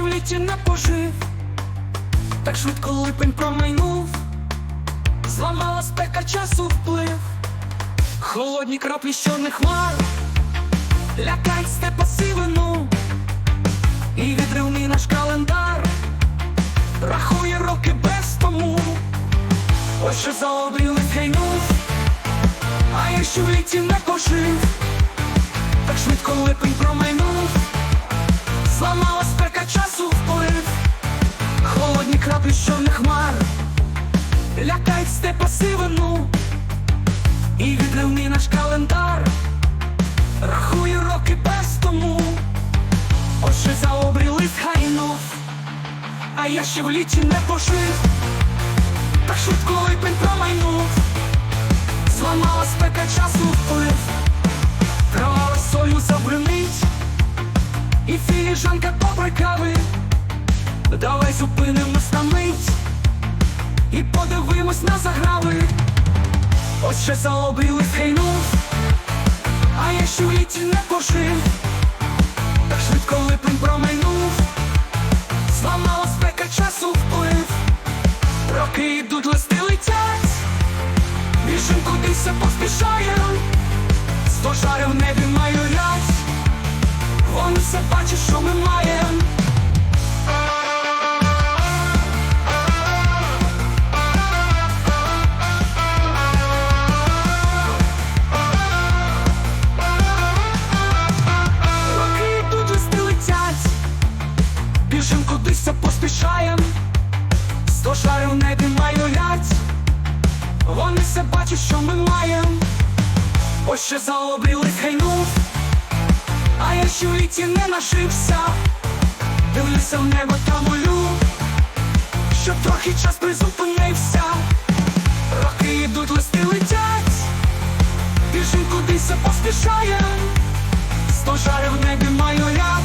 не пожив, так швидко липень промайнув, зламала спека часу вплив, холодні краплі з чорних хмар, лякають степа сивину, і відривний наш календар, рахує роки без тому, ось що заобрілись гейнув, а я ще в літі не пожив, так швидко липень промайнув. Зламала часу вплив, холодні краплі чорних хмар, лякають степа сивину, і відривний наш календар, рахує роки без тому, очі заобріли згайнув, а я ще в літі не пожив, так швидко липень промайнув, І філіжанка доброї кави. Давай зупинимось на мить І подивимось на заграви. Ось ще заобрілий хейнув А я ще літі не пожив Так швидко липень промайнув Зламала спека часу вплив. Роки йдуть, листи летять Біжим кудись поспішаєм Сто жарів в небі майорять вони все бачать, що ми маємо. Роки йдуть, листи летять, біжим кудись поспішаєм. Сто шарів в небі майорять. Вони все бачать, що ми маєм. Ось ще заобрілий хейнув. А я що літі не нашився, дивлюся в небо та молю, щоб трохи час призупинився, роки йдуть, листи летять, біжим кудись поспішає, Сто жарів в небі майоря.